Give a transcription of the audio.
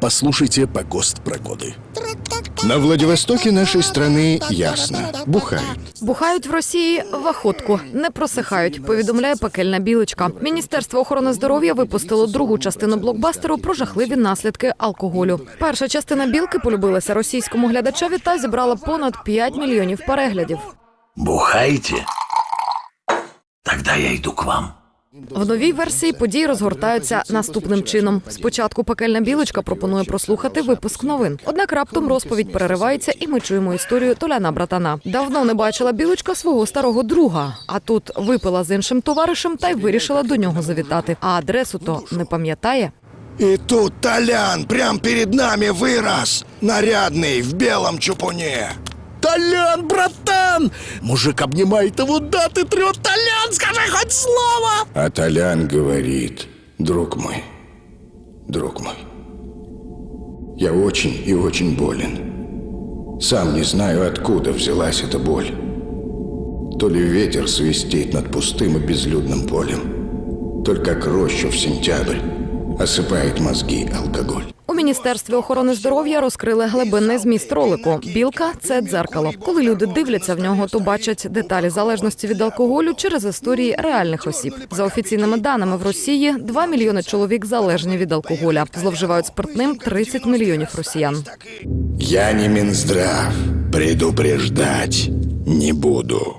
Послушайте погост прогоды. На Владивостоке нашей страны ясно. Бухают. Бухають в Росії в охотку, не просихають. Повідомляє пекельна білочка. Міністерство охорони здоров'я випустило другу частину блокбастеру про жахливі наслідки алкоголю. Перша частина білки полюбилася російському глядачеві та зібрала понад 5 мільйонів переглядів. Бухаете? Тогда я иду к вам. В новій версії події розгортаються наступним чином. Спочатку пекельна білочка пропонує прослухати випуск новин. Однак раптом розповідь переривається, і ми чуємо історію Толяна братана. Давно не бачила білочка свого старого друга. А тут випила з іншим товаришем та й вирішила до нього завітати. А адресу то не пам'ятає. И тут Толян прям перед нами вырос. Нарядный, в белом чупуне. Толян, братан! Мужик обнимает его, да ты трет. Толян, скажи хоть слово! А Толян говорит, друг мой, друг мой, я очень и очень болен. Сам не знаю, откуда взялась эта боль. То ли ветер свистит над пустым и безлюдным полем, то ли как рощу в сентябрь осыпает мозги алкоголь. Міністерстві охорони здоров'я розкрили глибинний зміст ролику. Білка це дзеркало. Коли люди дивляться в нього, то бачать деталі залежності від алкоголю через історії реальних осіб. За офіційними даними в Росії 2 мільйони чоловік залежні від алкоголя. Зловживають спиртним 30 мільйонів росіян. Я не Минздрав. Предупреждать не буду.